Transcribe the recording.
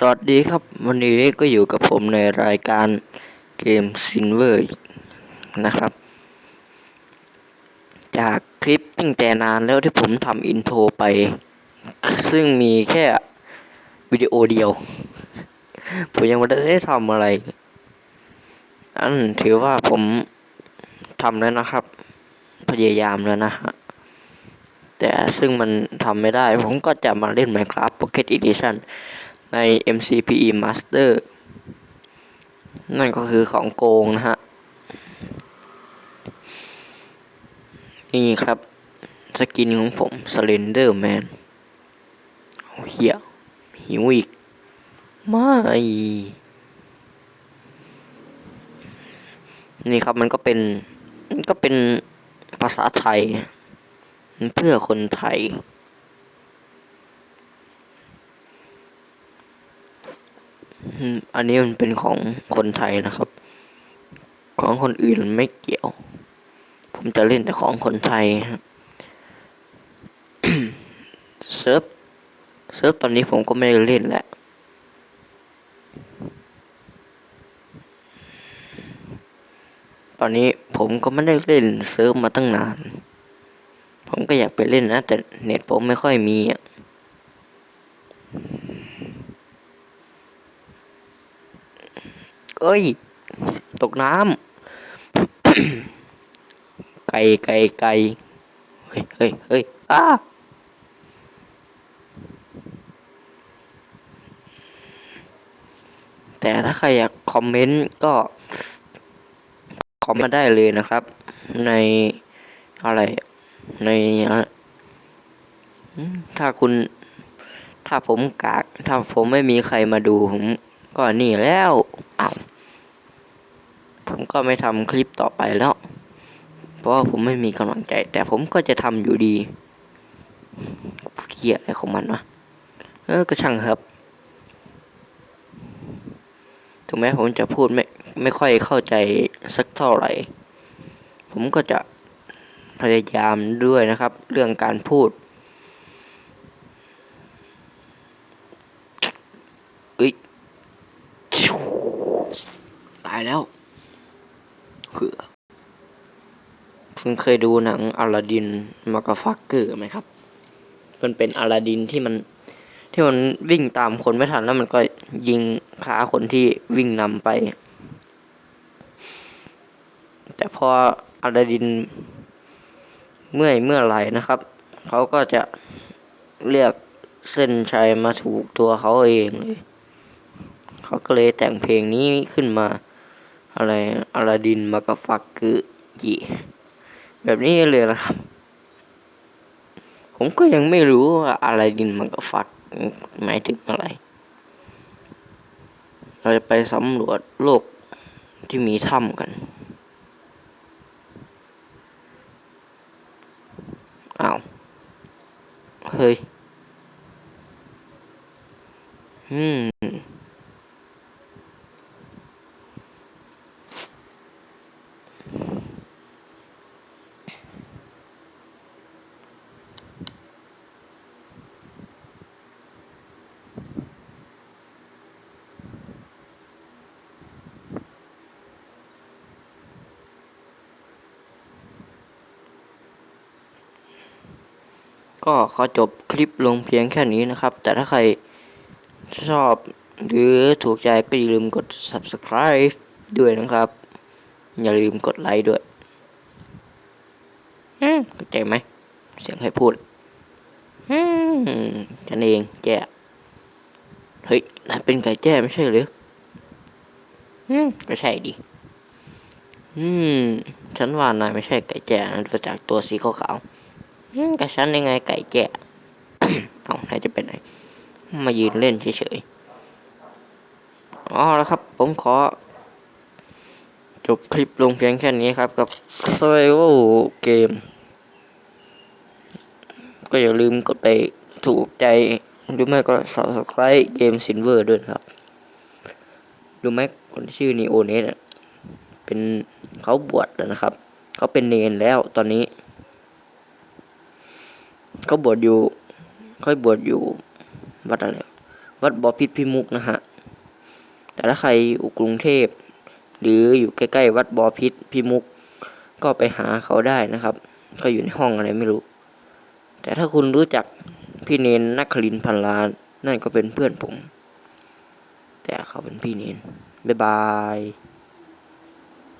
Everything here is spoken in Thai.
สวัสดีครับ วันนี้ก็อยู่กับผมในรายการเกมซินเวอร์นะครับ จากคลิปตั้งแต่นานแล้วที่ผมทำอินโทรไป ซึ่งมีแค่วิดีโอเดียว ผมยังไม่ได้ทำอะไร อันถือว่าผมทำแล้วนะครับ พยายามแล้วนะฮะ แต่ซึ่งมันทำไม่ได้ ผมก็จะมาเล่น Minecraft Pocket Edition ใน MCPE Master นั่นก็คือของโกงนะฮะ นี่ครับ สกินของผม Slender Man โอ้เหี้ยหิวอีก ไม่ นี่ครับมันก็เป็นมันก็เป็นภาษาไทย เพื่อคนไทย อันนี้มันเป็นของคนไทยนะครับ ของคนอื่นไม่เกี่ยว ผมจะเล่นแต่ของคนไทยเซิร์ฟเซิร์ฟตอนนี้ผมก็ไม่ได้เล่นแหละตอนนี้ผมก็ไม่ได้เล่นเซิร์ฟมาตั้งนาน ผมก็อยากไปเล่นนะ แต่เน็ตผมไม่ค่อยมีอะ เอ้ย ตกน้ำไก่ไก่ไก่เฮ้ยเฮ้ยเฮ้ยอ้าแต่ถ้าใครอยากคอมเมนต์ก็ คอมมาได้เลยนะครับ ในอะไร ในถ้าคุณ ถ้าผมกาก ถ้าผมไม่มีใครมาดูผมก็นี่แล้ว อ้าวผมก็ไม่ทำคลิปต่อไปแล้ว เพราะว่าผมไม่มีกำลังใจ แต่ผมก็จะทำอยู่ดีเกียอะไรของมันวะเออก็ช่างครับถึงแม้ผมจะพูดไม่ไม่ค่อยเข้าใจสักเท่าไหร่ ผมก็จะพยายามด้วยนะครับ เรื่องการพูดเอ้ยายแล้วคือคุณเคยดูหนังอลาดินมากฟักเกอร์ไหมครับ มันเป็นอลาดินที่มันที่มันวิ่งตามคนไม่ทันแล้วมันก็ยิงขาคนที่วิ่งนำไป แต่พออลาดินเมื่อยเมื่อไหร่นะครับ เขาก็จะเรียกเส้นชัยมาถูกตัวเขาเองเลย เขาก็เลยแต่งเพลงนี้ขึ้นมา อะไรอลาดินมากฟักคือจีแบบนี้เลยนะครับ ผมก็ยังไม่รู้ว่าอลาดินมากาฟักหมายถึงอะไร เราจะไปสำรวจโลกที่มีถ้ำกัน อ้าว เฮ้ย อืม ก็ขอจบคลิปลงเพียงแค่นี้นะครับ แต่ถ้าใครชอบหรือถูกใจก็อย่าลืมกด subscribe ด้วยนะครับ อย่าลืมกดไลค์ด้วยอืมเข้าใจไหม เสียงใครพูดอืมฉันเองแจ้เฮ้ยนายเป็นไก่แจ้ไม่ใช่หรืออืมก็ใช่ดิอืม ฉันว่านายไม่ใช่ไก่แจ้นะมาจากตัวสีขาวๆ กับฉันยังไงไก่แก่เอาไหนจะเป็นไหน มายืนเล่นเฉยๆอ๋อแล้วครับ ผมขอ จบคลิปลงเพียงแค่นี้ครับ กับ Survival Game ก็อย่าลืมกดไปถูกใจหรือไม่ก็ subscribe เกม Silver ด้วยครับ ดูไหมคนชื่อนีโอเนสเป็นเขาบวชแล้วนะครับ เขาเป็นเนนแล้วตอนนี้ เขาบวชอยู่เขาบวชอยู่วัดอะไรวัดบอพิษพิมุกนะฮะ แต่ถ้าใครอยู่กรุงเทพ หรืออยู่ใกล้ๆวัดบอพิษพิมุก ก็ไปหาเขาได้นะครับก็อยู่ในห้องอะไรไม่รู้ แต่ถ้าคุณรู้จักพี่เนนนักคลินพันล้าน นั่นก็เป็นเพื่อนผม แต่เขาเป็นพี่เนนบ๊ายบาย